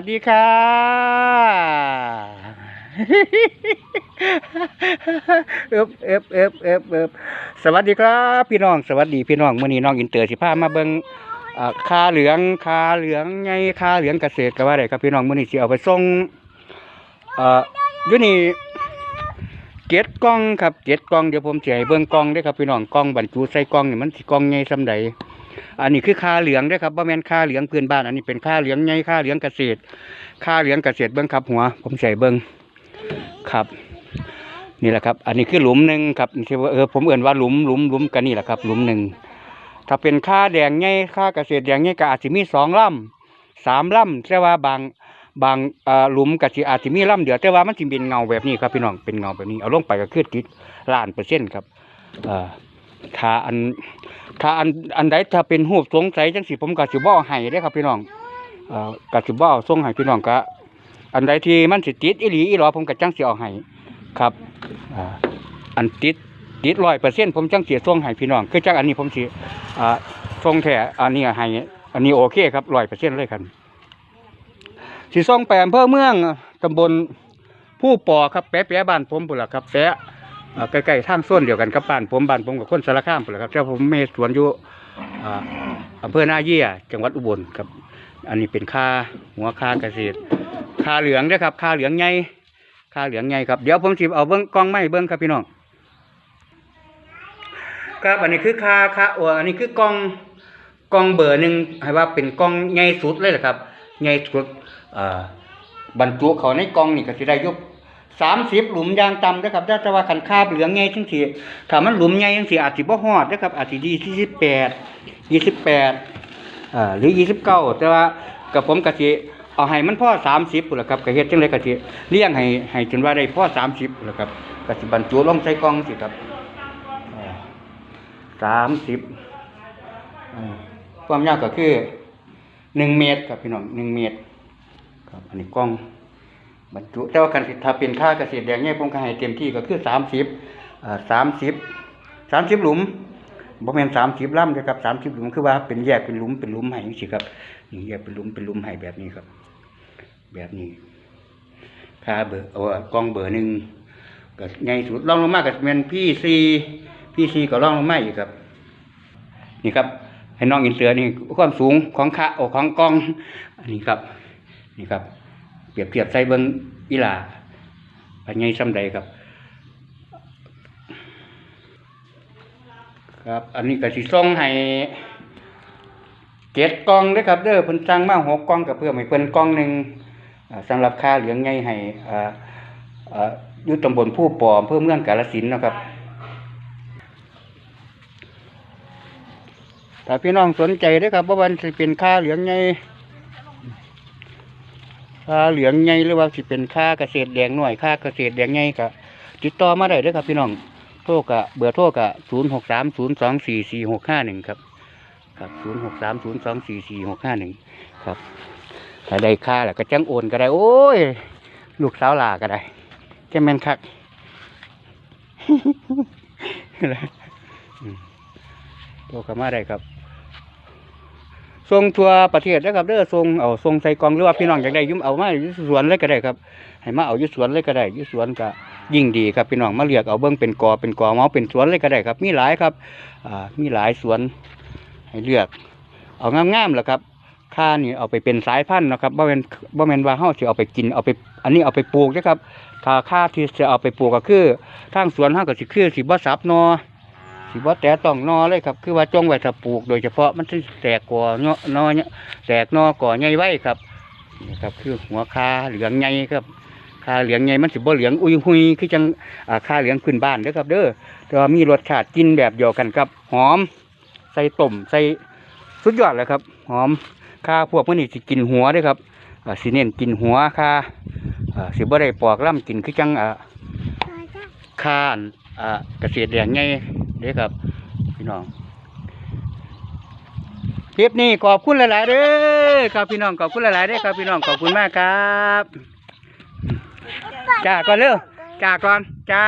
สดีค่ะเอบเอบเอบเอบเอบสวัสดีครับ พี่น้อง สวัสดีพี่น้องมื้อนี้น้องอินเตอร์สิพามาเบิ่งคาเหลืองคาเหลืองไงคาเหลืองเกษตรก็ว่าได้ครับพี่น้องมื้อนี้สิเอาไปส่งอ่ออยู่นี่เจ็ดกล่องครับเจ็ดกล่องเดี๋ยวผมสิให้เบิ่งกล่องเด้ครับพี่น้องกล่องบรรจุใส่กล่องนี่มันสิกล่องใหญ่ซำใด อันนี้คือค่าเหลืองด้อครับบ่แม่นค่าเหลืองพื้นบ้าน อันนี้เป็นค่าเหลืองใหญ่ค่าเหลืองเกษตรค่าเหลืองเกษตรเบิ่งครับ หัว ผมใส่เบิ่งครับ นี่แหละครับ อันนี้คือหลุมหนึ่งครับที่ว่าเออผมเอื่นว่าหลุมหลุมหลุมกันนี่แหละครับ หลุมหนึ่งถ้าเป็นค่าแดงใหญ่ค่าเกษตรแดงใหญ่ก็อาจจะมีสองลำสามลำแต่ว่าบางบางเออหลุมก็สิอาจจะมีลำเดียวแต่ว่ามันสิเป็นเงาแบบนี้ครับพี่น้องเป็นเงาแบบนี้เอาลงไปก็คือติดล้านเปอร์เซ็นต์ครับอ่อถ้าอัน ถ้าอันอันใดถ้าเป็นหูปสงสัยจังสิผมก็สิบ่ให้เด้ครับพี่น้องเอ่อก็สิบ่ส่งให้พี่น้องก็อันใดที่มันสิติดอีหลีอีหลอผมก็จังสิเอาให้ครับอ่าอันติดติด100%ผมจังเสิส่งให้พี่น้องคือจังอันนี้ผมสิอ่าส่งแท้อันนี้ให้อันนี้โอเคครับ100%เลยครับสิส่งไปอำเภอเมืองตำบลผู้ปอครับแปะแปะบ้านผมพุ่นล่ะครับแปะ ใกล้ๆทางส้นเดียวกันกับบ้านผมบ้านผมกับคนสารคามพุ่นแหละครับแต่ผมมีสวนอยู่อ่าอำเภอนาเยี่ยจังหวัดอุบลครับ อันนี้เป็นค่าหัวค่าเกษตรค่าเหลืองนะครับค่าเหลืองใหญ่ค่าเหลืองใหญ่ครับเดี๋ยวผมสิเอาเบิ้งกล้องไม้เบิ้งครับพี่น้องครับอันนี้คือค่าค่าอ้อันนี้คือกล้องกล้องเบอร์หนึ่งให้ว่าเป็นกล้องใหญ่สุดเลยแหละครับใหญ่สุดบรรจุเขาในกล้องนี่ก็สิได้ยุบ สามสิบหลุมยางต่ำนะครับแต่ว่าขันคาบเหลืองไงจังสี่ถ้ามันหลุมไงจังสีอาจสิบ่ฮอดนะครับอาจสิดีที่สิบแปดยี่สิบแปดอ่าหรือยี่สิบเก้าแต่ว่ากับผมกะสิเอาให้มันพ่อสามสิบพุ่นละครับกะเฮ็ดจังเลยกะสิเลี้ยงให้ให้จนว่าได้พ่อสามสิบพุ่นละครับกะสิบรรจุลงใส่กล่องสิครับสามสิบความยาวก็คือหนึ่งเมตรครับพี่น้องหนึ่งเมตรครับอันนี้กล้อง บรรจุแต่ว่าการถ้าเป็นค่าเกษตรแดงเนี่ยผมก็ให้เต็มที่ก็คือสามสิบสามสิบสามสิบหลุมบ่แม่นสามสิบล่ำนะครับสามสิบหลุมคือว่าเป็นแยกเป็นหลุมเป็นหลุมให้จังซี่ครับนี่แยกเป็นหลุมเป็นหลุมให้แบบนี้ครับ แบบนี้ค่าเบอร์เอากล้องเบอร์หนึ่งก็ใหญ่สุดรองลงมากก็เป็นพี่ซีพี่ซีก็รองลงมาอีกครับ นี่ครับ ให้น้องอินเตอร์นี่ความสูงของค่าโอของกล้องอันนี้ครับ นี่ครับ เปรียบเทียบใส่เบิงอีหลาเป็นไงซ้ำใดครับ ครับ อันนี้ก็สิส่งให้เจ็ดกองเด้ครับเด้อเพิ่นสั่งมาหกกองก็เพิ่มให้เพิ่นกองหนึ่งอ่าสำหรับค่าเหลืองไงให้อยู่ตำบลผู้ปออำเภอเมืองกาฬสินนะครับถ้าพี่น้องสนใจเด้ครับว่ามันสิเป็นค่าเหลืองไง ค่าเหลืองใหญ่หรือว่าสิเป็นค่าเกษตรแดงหน่วยค่าเกษตรแดงใหญ่ก็ติดต่อมาได้เด้อครับพี่น้องโทรกะเบอร์โทรกะศูนย์หกสามศูนย์สองสี่สี่หกห้าหนึ่งครับครับศูนย์หกสามศูนย์สองสี่สี่หกห้าหนึ่งครับถ้าได้ค่าแล้วก็จังโอนก็ได้ โอ้ย ลูกสาวลาก็ได้จะแม่นคักอืมโทรเข้ามาได้ครับ ส่งทั่วประเทศนะครับเด้อส่งเอาส่งใส่กล่องหรือว่าพี่น้องอยากได้ยุ่มเอามาอยู่สวนเลยก็ได้ครับ ให้มาเอาอยู่สวนเลยก็ได้อยู่สวนก็ยิ่งดีครับพี่น้องมาเลือกเอาเบิ้องเป็นกอเป็นกอเมาเป็นสวนเลยก็ได้ครับ มีหลายครับอ่ามีหลายสวนให้เลือก เอางามๆแหละครับค่านี่เอาไปเป็นสายพันธุ์นะครับบ่แมนบ่แมนว่าเฮาสิเอาไปกินเอาไป อันนี้เอาไปปลูกนะครับถ้าค่าที่จะเอาไปปลูกก็คือทางสวนเฮาก็สิคือสิบ่สับหนอ สิบ่แต่ต้องนอเลยครับ คือว่าจงไว้ถ้าปลูก โดยเฉพาะมันสิแตกกอเนาะนอเนี่ยแตกนอก่อใหญ่ไว้ครับนี่ครับ คือหัวคาเหลืองใหญ่ครับคาเหลืองใหญ่มันสิบ่เหลืองอุยหุยคือจังอ่าคาเหลืองขึ้นบ้านเด้อครับ เด้อแต่ว่ามีรสชาติกินแบบเดียวกันครับ หอม ใส่ต้มใส่สุดยอดเลยครับ หอมคาพวกมันนี่สิกินหัวเด้อครับอ่าสิเน้นกินหัวคาอ่าสิบ่ได้ปอกล่ำกินคือจังอ่าคานอ่าเกษตรแดงไง เด้อครับ พี่น้องคลิปนี้ขอบคุณหลายๆเด้อครับพี่น้องขอบคุณหลายๆเด้อครับพี่น้องขอบคุณมากครับจ้าก่อนเร็วจ้าก่อนจ้า